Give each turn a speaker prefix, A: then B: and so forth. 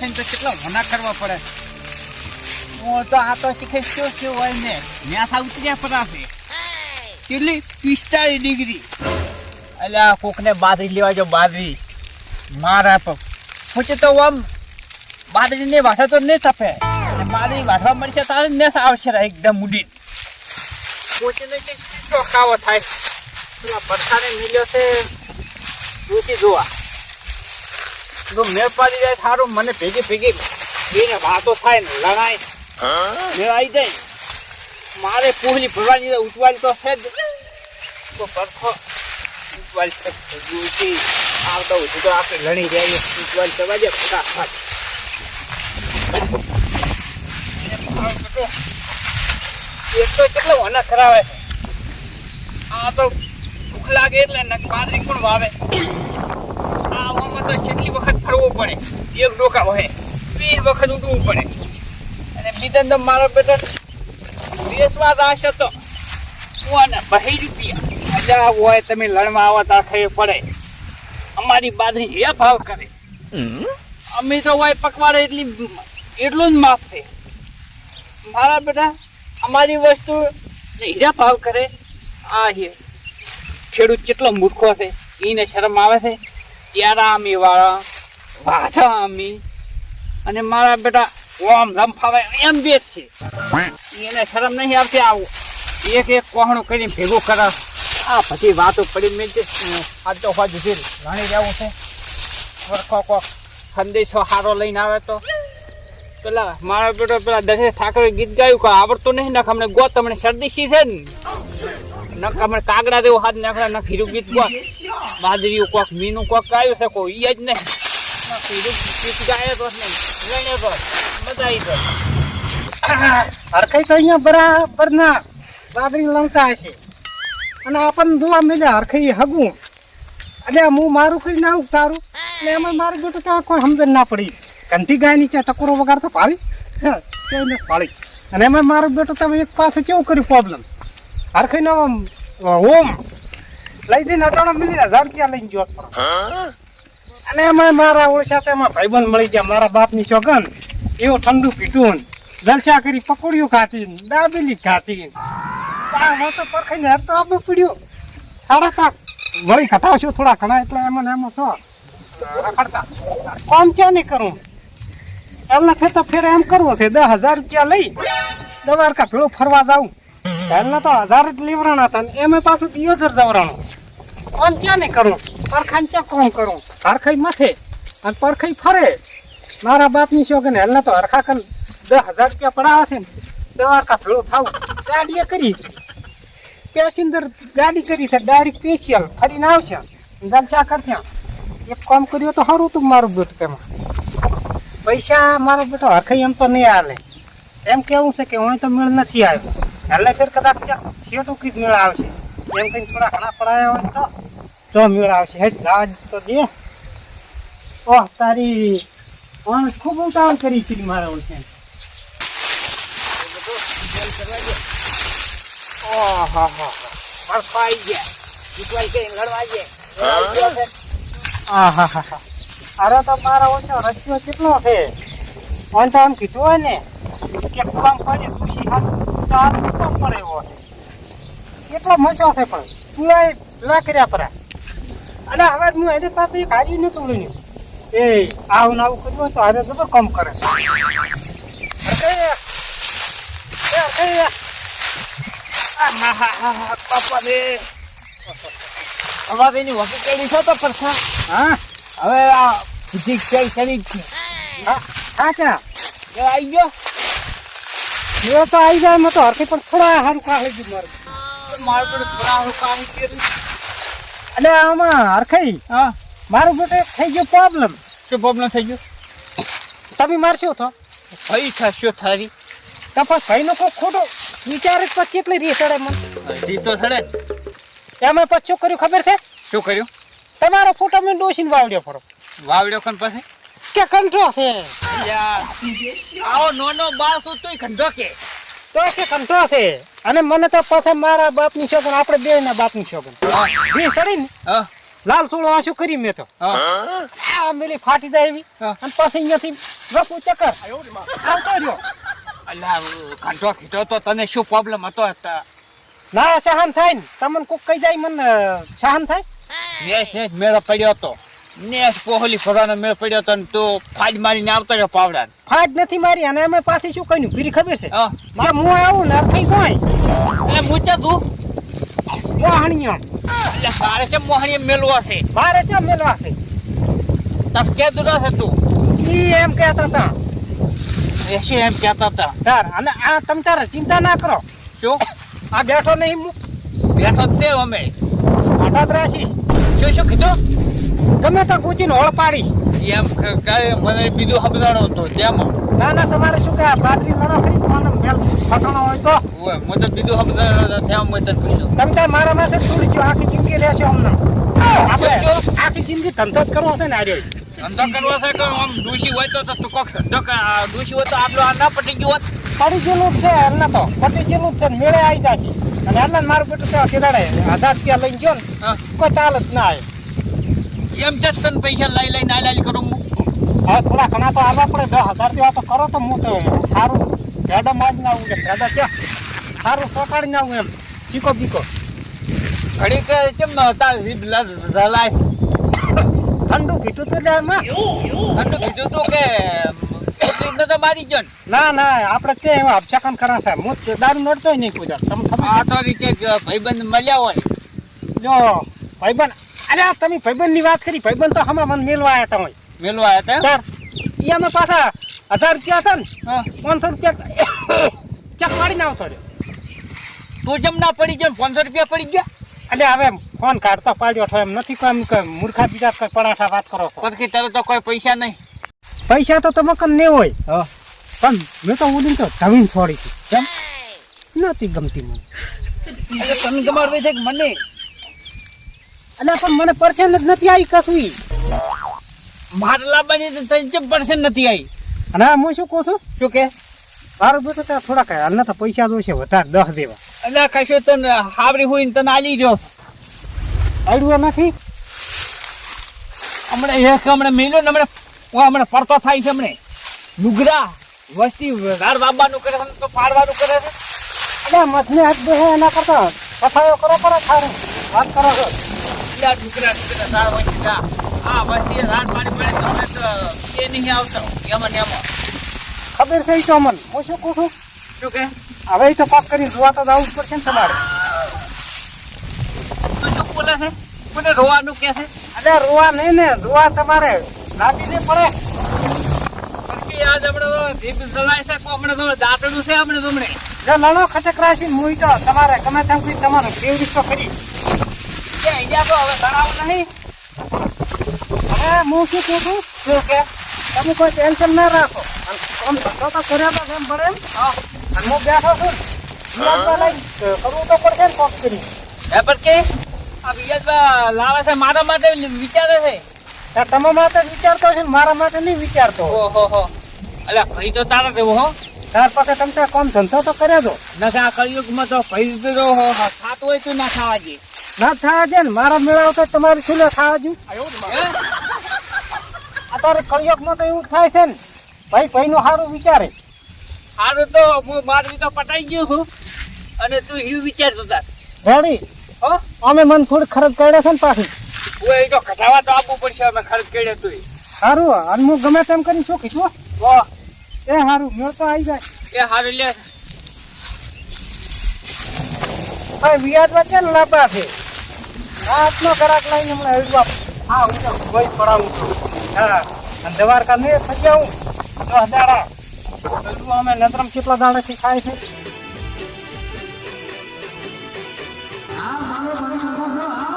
A: થઈને તો કેટલા હોના કરવા પડે? હું તો આ તો શીખે શું શું હોય ને. ન્યાસા ઉતર્યા પડાશે કેટલી? પિસ્તાળીસ ડિગ્રી. આ કોકને બાદરી લેવા જો બાદરી મારા પર પૂછે તો આમ બાદરીને વાસા તો નહીં તપે બાદરી વાસવા મળશે તારે ને આવશે એકદમ ઉડી પૂછીને કે શીશો ખાવો થાય. પેલા ભરસાને મિલ્યો છે. જોવા. જો મેળ પાડી જાય સારું, મને ભેગી ભેગી બેને વાતો થાય ને લડાય. મેળ આવી જાય મારે પોહલી ભરવાની ઉઠવાની તો છે જ. તો પરખો. ઉઠવાલી છે આવતો હોય તો આપણે લડી જાય ઉઠવાલી કરવા જાય ફટાફટ. એક તો કેટલો કરાવે આ તો ભૂખ લાગે એટલે બાજરી પણ વાવે. તો જેટલી વખત ફરવું પડે. એક ડોકા હોય બે વખત ઉડવું પડે. અને બીજા તો મારો બેટો બેસવા રાશ હતો. આને બહી રૂપિયા અજા હોય તમે લણવા આવો તા ખાઈ પડે. અમારી બાજરી એ ભાવ કરે. અમે તો હોય પકવાડે એટલી એટલું જ માફ છે. મારા બેટા અમારી વસ્તુ હીરા ભાવ કરે આ છે ખેડૂત કેટલો મૂર્ખો છે. એને શરમ આવે છે. ત્યારા અમી વાળા વાઢા અમી અને મારા બેટા ઓમ લંફાવે એમ બે છે. એને શરમ નહીં આવતી આવું. એક એક કોહણું કરીને ભેગું કર. આ બધી વાતો પડી મેં આજ તો હોજ સુધી ઘણી જવું છે. વરખો કોક સંદેશો સારો લઈને આવે તો. પેલા મારા બેટો પેલા દશેશ ઠાકરે ગીત ગાયું કે આવડતું નહીં નાખ અમને ગોત તમને શરદી સી છે ને? નક હમણે કાગડા દેવો હાથ નાખડા, ના ખીરું ગીત કોક, બાજરીયું કોક, મીનું કોક ગાયું છે, કોઈ ઈ જ નહીં. ખીરું ગીત ગાય તો ને લઈને તો મજા આવી તો
B: હરખાઈ તો અહીંયા બરાબર ના બાદરી લંકા છે. અને આપણને જોવા મળ્યા હરખાઈ હગું. એટલે હું મારું કરીને આવું તારું એટલે એમાં મારું બેટું ત્યાં કોઈ સમજણ ના પડી. કંઠી ગાય નીચે ટકોરો વગાડતો પાડી કે પાડી અને એમાં મારું બેટું તમે એક પાસે કેવું કર્યું પ્રોબ્લેમ આમ ઓમ. લઈ જઈને અટાણો મિલી હજાર રૂપિયા લઈને જોત અને એમાં મારા ઓળશા તો એમાં ભાઈબંધ મળી ગયા, મારા બાપની ચોગન. એવું ઠંડુ પીટું જલસા કરી પકોડીઓ ખાતી દાબેલી ખાતી હું તો પરખાઈને હેર તો આપવું પડ્યું. સાડા તાક વળી ઘટાડશો થોડા ઘણા એટલે એમાં એમાં છો? રખડતા. કોમ ક્યાં નહીં કરું? એમને ફેર તો ફેર એમ કરવો છે, દસ હજાર રૂપિયા લઈ દવારકા ભેળું ફરવા જાઉં. પહેલા તો હજાર જ લેવરાણા હતા ને એમાં પાછું દિયોદર જવરાણું કોમ ક્યાં નહીં કરું? પરખાઈ ચા કોમ કરું? હરખાઈ માથે. અને પરખાઈ ફરે. મારા બાપની શોખને એમને તો હરખા કન દસ હજાર રૂપિયા પડાવે છે ને દવારકા ભેળું થાવ. ગાડીએ કરી. પેસેન્જર ગાડી કરી છે ડાયરેક્ટ સ્પેશિયલ ફરીને આવશે. જલસા કરશે. એક કામ કર્યો તો સારું તું મારું બેટું તેમાં. પૈસા મારો બેટો હરખાઈ એમ તો નહીં હાલે. એમ કેવું છે કે હું તો મેળ નથી આવ્યો. એટલે ફેર કદાચ છેટું કીધ મેળ આવશે. એમ કંઈ થોડા ઘણા પડાયા હોય તો તો મેળ આવશે. હેઠ રાજ તો દે. ઓહ તારી પણ ખૂબ ઉતાવળ કરી છે મારા ઓળખે.
A: ઓહો પરખો આવી ગયા. ઉઠવાલી કરીને લડવા ગયા.
B: હા? અરે તો મારા ઓછો રસ્યો કેટલો છે? મને તો એમ કીધું હોય ને, કે કુવામ પડે ખુશી હાથ ચાર કુવામ પડે એવો? કેટલો મજો છે પણ? તું એ લા કર્યા પરા. અને હવે હું એને પાસે એક હાજી નતું લઈને એ આવું આવું કર્યું તો આજે જબર કામ કરે.
A: હવે એની વખત કેવી છો તો પરખા
B: હા?
A: હવે આ બુદ્ધિ ચડી જ છે
B: હા? સાચા
A: એ આવી ગયો.
B: જો તો આવી જાય એમાં તો હરખી પણ થોડા સારું કાઢી દીધું મારું.
A: મારું પણ થોડા કામ કર્યું
B: એટલે આમાં હરખાઈ
A: હા.
B: મારું બેટે થઈ ગયો પ્રોબ્લેમ
A: શું પ્રોબ્લેમ થઈ ગયો?
B: તમે મારશો તો.
A: ભાઈ થશો થારી
B: તપાસ ભાઈનો કોઈ ખોટો વિચાર જ પછી કેટલી રી સડે મને.
A: રી તો સડે
B: એમાં પછી શું કર્યું ખબર છે?
A: શું કર્યું?
B: તમારો ફોટો મેં ડોસીને વાવડ્યો ફરો
A: વાવડ્યો કોણ પાસે
B: કે કંઠો છે?
A: આવો નાનો બાળ શું તોય કંઠો કે?
B: તો કે કંઠો છે? અને મને તો પાસે મારા બાપની છોકન આપણે બે ના બાપની
A: હા.
B: રીસ ચડી ને? લાલ સોળો આશુ કરી મેં તો. આ મેલી ફાટી જાય એવી. અને પછી અહીંયાથી રફુ ચક્કર. આવતો રહ્યો.
A: અલા કંઠો કીધો તો તને શું પ્રોબ્લેમ હતો
B: ના સહન થાય ને. તમને કોક કહી જાય મને સહન થાય?
A: મેળો પડ્યો હતો. નેસ કોહલી ફરવાનો મેળ પડ્યો હતો તો તું ફાજ મારીને આવતો રહ્યો પાવડા
B: ફાજ નથી મારી અને અમે પાછી શું કહ્યું ફીરી ખબર છે? મારે હું આવું ને થઈ કોઈ
A: એટલે મૂચા તું?
B: મોહણીયો
A: એટલે મારે છે મોહણીએ મેલવા છે.
B: મારે છે મેલવા છે.
A: તસ કે દુરા છે તું?
B: ઈ એમ કહેતા હતા.
A: એસી એમ કહેતા હતા?
B: તાર અને આ તમ તારે ચિંતા ના કરો.
A: શું?
B: આ બેઠો નહીં
A: બેઠો જ છે અમે.
B: આટા ત્રાસી
A: શું શું કીધું?
B: ગમે તો કૂચીને હોળ પાડીશ.
A: એમ ક- મને બીજું સમજાણો હતો તેમાં.
B: ના ના તમારે શું કે બાટરી લડો ખરી કોને મેલ ફસાણો હોય તો.
A: ઓય મને બીજું સમજાણો હતો તેમ મેં તને પૂછ્યું.
B: તમે તાર મારા માથે છોડી ગયો આખી જિંદગી લેશો અમને. આપણે? આખી જિંદગી ધંધો જ કરવો છે ને આર્યો
A: ધંધો કરવો છે કે આમ દોષી હોય તો તો તું કોક ધંધો દોષી હોય તો આપણો આ ના પટી ગયો હોત.
B: પડી ગયેલું છે એમને તો. પટી ગયેલું છે મેળે આવી જશે. અને એટલે મારું બેટું તો કેદાડે હજાર રૂપિયા લઈને ગયો ને કોઈ ચાલ જ ના આવે.
A: એમ જ તને પૈસા લઈ લઈને આ લાઈ કરું હું.
B: થોડા ઘણા તો આવવા પડે. દસ હજાર રૂપિયા તો કરો તો હું તો સારું. ભેડો માજ ના આવું છે ક્યાં? સારું સોકાડી ના આવું એમ. ચીકો બીકો.
A: ઘડી કે કેમ તાર જલાય
B: ઠંડુ કીધું તો એટલે માં
A: ઠંડુ કીધું તું કે તો મારી ગયો ના.
B: ના આપણે કે એવા અપચકન કરા છે? હું દારૂ નડતો નહીં કોઈ તમે
A: આ તો રીતે ભાઈબંધ મળ્યા હોય.
B: જો ભાઈબંધ અરે તમે ભાઈબંધની વાત કરી ભાઈબંધ તો હમણાં મને મેલવા આવ્યા તમે
A: મેલવા આવ્યા
B: ચાર. ઈ અમે પાછા હજાર રૂપિયા છે ને
A: હતા
B: પાંચસો રૂપિયા ચક વાળીને આવતો રહ્યો.
A: તું જેમ ના પડી ગયો પાંચસો રૂપિયા પડી ગયા?
B: એટલે હવે ફોન કાઢતો પાડ્યો છો એમ. નથી કોઈ એમ કે મૂર્ખા બીજા કઈ પડાઠા વાત કરો છો.
A: પછી તારે તો કોઈ પૈસા નહીં.
B: પૈસા તો તમે કન ને હોય.
A: હા.
B: પણ મેં તો ઉડીને તો જમીન છોડી હતી
A: કેમ?
B: નથી ગમતી મને.
A: તમે તમારે મને
B: એટલે પણ મને પરસેન્ટ જ નથી આવી કશું.
A: માટલા બની તો તને કેમ નથી આવી
B: અને હું શું કહું છું?
A: શું કે?
B: મારું બેટું ત્યાં થોડાક અन्न તો પૈસા જોશે વધારે દસ દેવા
A: એટલે કશું તને હાવરી હોય ને તને આલી જો.
B: આવડું નથી
A: હમણાં એક હમણાં મેલો ને હમણાં હમણાં પડતો થાય છે હમણે. લુગડા વસ્તી રાડ બાબાનું કરે છે તો પાડવાનું કરે છે.
B: એટલે મથને હાથ બે એના કરતા. પથાયો કરો કરો સારું વાત કરો છો.
A: આ લુગડા લુગડા તાર વચ્ચે જા. હા વસ્તી રાત પાડી પડે તો અમે તો એ નહીં આવતો. એમાં ને એમાં
B: ખબર છે તો મને હું શું કહું છું?
A: શું કે?
B: હવે તો પાક કરીને જોવા તો જવું જ પડશે ને તમારે.
A: તું શું બોલે છે? મને રોવાનું કે છે?
B: અરે રોવા નહીં ને રોવા તમારે લાગી પડે.
A: આજ તો જીભ જલાય છે હમણાં તો દાંતડું છે હમણાં તમને
B: જો લણો ખટક રાશી મુઈ તો તમારે ગમે તેમ કરી તમારું કેવી તો કરી.
A: કે અહીંયા તો હવે ધરાવ નહીં
B: હવે હું શું કહું છું
A: શું કે
B: તમે કોઈ ટેન્શન ના રાખો અને કામ ધંધો તો કર્યા તો એમ પડે એમ
A: હા
B: અને હું બેઠો છું વ્યાજમાં લઈને કરવું તો પડશે ને કોક કરી
A: એ પણ કે આ બીજા લાવે છે મારા માટે વિચારે છે
B: ત્યાં તમે માટે જ વિચારતો છે ને મારા માટે નહીં વિચારતો
A: ઓહો હો અલ્યા ભાઈ તો તારા જેવો હો
B: ત્યાર પછી તમે ત્યાં કોમ ધંધો તો કર્યા દો
A: નકા આ કળિયુગમાં તો ભાઈ તો હો ખાતું હોય તો ના ખાવા દે
B: ના થવા દે ને મારા મેળાવ તો તમારી છૂલે થવા દઉં? અત્યારે કળિયુગમાં તો એવું થાય છે ને. ભાઈ ભાઈનું સારું વિચારે.
A: હારું તો હું મારવી તો પટાઈ ગયો છું. અને તું હિયું વિચારતો તાર.
B: રેડી?
A: હો?
B: અમે મન થોડી ખર્ચ કર્યા છે ને પાછી.
A: હું એ તો કઢાવા તો આપવું પડશે અમે ખર્ચ કર્યો તું
B: સારું અને હું ગમે તેમ કરીને શું કીધું
A: હો?
B: એ સારું મેળ તો આવી જાય.
A: એ હારું લે.
B: હવે વ્યાજ વચ્ચે ને લાભા છે. આજનો ઘરાક લઈને હમણાં હળવા હા હું તો કોઈ પડાવું હા. અને દ્વારકા ને થઈ જાઉં દસ દાડા અમે નદરમ કેટલા દાડાથી ખાય છે.
C: આ